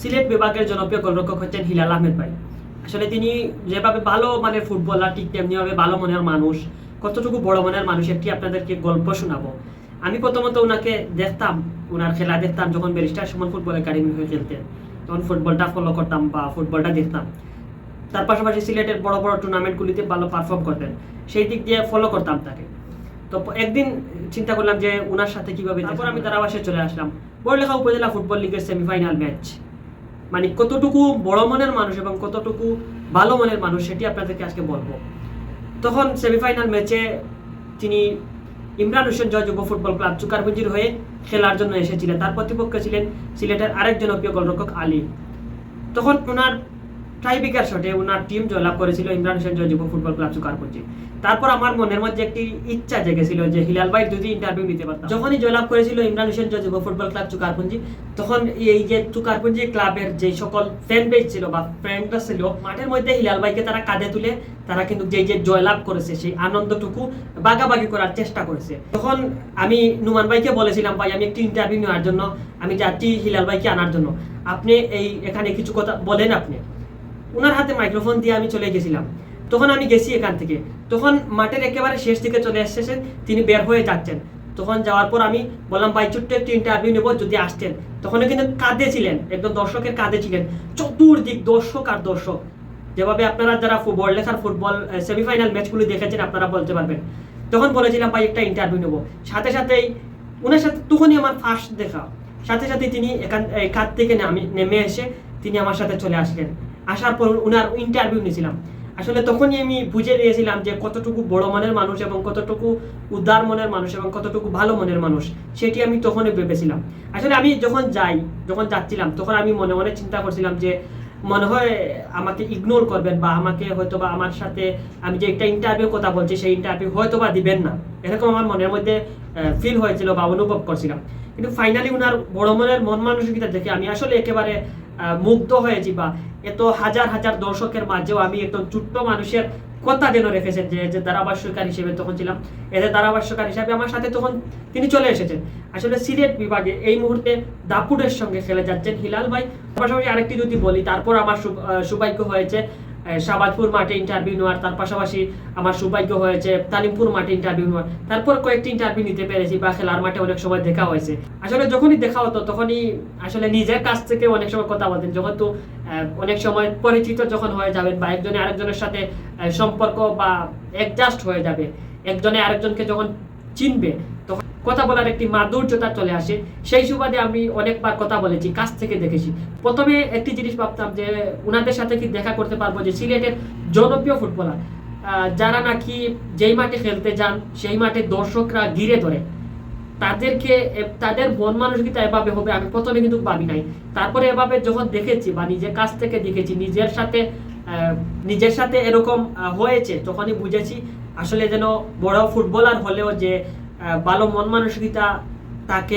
সিলেট বিভাগের জনপ্রিয় গোলরক্ষক হচ্ছেন হিলাল আহমেদ ভাই। আসলে তিনি যেভাবে ভালো মানের ফুটবলার ঠিক তেমনিভাবে ভালো মনের মানুষ কতটুকু বড় মনের মানুষ একটি আপনাদেরকে গল্প শোনাবো। আমি প্রথমত ওনাকে দেখতাম ওনার খেলা দেখতাম যখন ব্যারিস্টার সুমন ফুটবল একাডেমি হয়ে খেলতেন। তখন ফুটবলটা ফলো করতাম বা ফুটবলটা দেখতাম। তার পাশাপাশি সিলেটের বড় বড় টুর্নামেন্টগুলিতে ভালো পারফর্ম করতেন। সেই দিক দিয়ে ফলো করতাম তাকে। তো একদিন চিন্তা করলাম যে ওনার সাথে কীভাবে তারপর আমি তারাবাসে চলে আসলাম। বড়লেখা উপজেলা ফুটবল লিগের সেমিফাইনাল ম্যাচ মানে কতটুকু বড় মনের মানুষ এবং কতটুকু ভালো মনের মানুষ সেটি আপনাদেরকে আজকে বলব। তখন সেমিফাইনাল ম্যাচে তিনি ইমরান হোসেন জয় যুব ফুটবল ক্লাব চুকারপুঞ্জির হয়ে খেলার জন্য এসেছিলেন। তার প্রতিপক্ষ ছিলেন সিলেটের আরেক জনপ্রিয় গোলরক্ষক আলী। তখন ওনার টাইবিকার শটে ওনার টিম জয়লাভ করেছিল ইমরান জয় যুব ফুটবল ক্লাব চুকারপুঞ্জি তারপর আমার মনের মধ্যে একটি ইচ্ছা জেগেছিল যে হিলাল ভাই যদি ইন্টারভিউ নিতে পারতাম। যখনই জয়লাভ করেছিল ইমরান হোসেন যুব ফুটবল ক্লাব চুকারপুঞ্জি তখন এই যে চুকারপুঞ্জি ক্লাবের যে সকল ফ্যান বেস ছিল বা ফ্রেন্ডরা ছিল, মাঠের মধ্যে হিলাল ভাইকে তারা কাঁধে তুলে তারা কিন্তু যে যে জয়লাভ করেছে, সেই আনন্দটুকু বাগাবাগি করার চেষ্টা করেছে। তখন আমি নুমান ভাইকে বলেছিলাম, ভাই, আমি একটি ইন্টারভিউ নেওয়ার জন্য, আমি যাচ্ছি হিলাল ভাইকে আনার জন্য। আপনি এই এখানে কিছু কথা বলেন আপনি। ওনার হাতে মাইক্রোফোন দিয়ে আমি চলে গেছিলাম। তখন আমি গেছি এখান থেকে। তখন মাঠের একেবারে শেষ দিকে চলে এসেছেন তিনি বের হয়ে যাচ্ছেন। তখন যাওয়ার পর আমি বললাম, ভাই, ছোট্ট একটি ইন্টারভিউ নেব যদি আসতেন। তখন কিন্তু কাঁদে ছিলেন একদম দর্শকের কাঁদে ছিলেন চতুর্দিক দর্শক আর দর্শক। যেভাবে আপনারা যারা ফুটবল লেখার ফুটবল সেমিফাইনাল ম্যাচগুলি দেখেছেন, আপনারা বলতে পারবেন। তখন বলেছিলাম, ভাই, একটা ইন্টারভিউ নেব। সাথে সাথেই ওনার সাথে তখনই আমার ফার্স্ট দেখা। সাথে সাথে তিনি এখান কাঁধ থেকে নামি, নেমে এসে তিনি আমার সাথে চলে আসলেন। আসার পর ওনার ইন্টারভিউ নিয়েছিলাম। আসলে তখনই আমি বুঝে দিয়েছিলাম যে কতটুকু বড় মনের মানুষ এবং কতটুকু উদার মনের মানুষ এবং কতটুকু ভালো মনের মানুষ, সেটি আমি তখনই ভেবেছিলাম। আসলে আমি যখন যাই, যখন যাচ্ছিলাম, তখন আমি মনে মনে চিন্তা করছিলাম যে মনে হয় আমাকে ইগনোর করবেন বা আমাকে হয়তো বা আমার সাথে আমি যে একটা ইন্টারভিউ কথা বলছি, সেই ইন্টারভিউ হয়তো বা দিবেন না। এরকম আমার মনের মধ্যে ফিল হয়েছিল বা অনুভব করছিলাম। কিন্তু ফাইনালি উনার বড় মনের মন মানসিকতা দেখে আমি আসলে একেবারে মুগ্ধ হয়েছি বা এত হাজার হাজার দর্শকের মাঝেও আমি একদম ছোট্ট মানুষের কথা যেন রেখেছেন যে যে ধারাভাষ্যকার হিসেবে তখন ছিলাম। এদের ধারাভাষ্যকার হিসাবে আমার সাথে তখন তিনি চলে এসেছেন। আসলে সিলেট বিভাগে এই মুহূর্তে দাপুটের সঙ্গে খেলে যাচ্ছেন হিলাল ভাই। পাশাপাশি আরেকটি যদি বলি, তারপর আমার সৌভাগ্য হয়েছে শাহবাজপুর মাঠে ইন্টারভিউ নেওয়ার, তার পাশাপাশি আমার সৌভাগ্য হয়েছে তালিমপুর মাঠে ইন্টারভিউ নেওয়ার। তারপর কয়েকটি ইন্টারভিউ নিতে পেরেছি বা খেলার মাঠে অনেক সময় দেখা হয়েছে। আসলে যখনই দেখা হতো, তখনই আসলে নিজের কাছ থেকে অনেক সময় কথা বলতেন। যখন তো অনেক সময় পরিচিত যখন হয়ে যাবেন বা একজনে আরেকজনের সাথে সম্পর্ক বা অ্যাডজাস্ট হয়ে যাবে, একজনে আরেকজনকে যখন চিনবে, তখন কথা বলার একটি মাধুর্যতা চলে আসে। সেই সুবাদে আমি অনেকবার কথা বলেছি, কাছ থেকে দেখেছি। প্রথমে একটি জিনিস ভাবতাম যে, উনাদের সাথে কি দেখা করতে পারব যে, সিলেটের জনপ্রিয় ফুটবলার। যারা নাকি যেই মাঠে খেলতে যান, সেই মাঠে দর্শকরা ঘিরে ধরে। তাদেরকে তাদের মন মানসিকতা এভাবে হবে, আমি প্রথমে কিন্তু ভাবি নাই। তারপরে এভাবে যখন দেখেছি বা নিজের কাছ থেকে দেখেছি, নিজের সাথে নিজের সাথে এরকম হয়েছে, তখনই বুঝেছি আসলে যেন বড় ফুটবলার হলেও যে ভালো মন মানসিকতা তাকে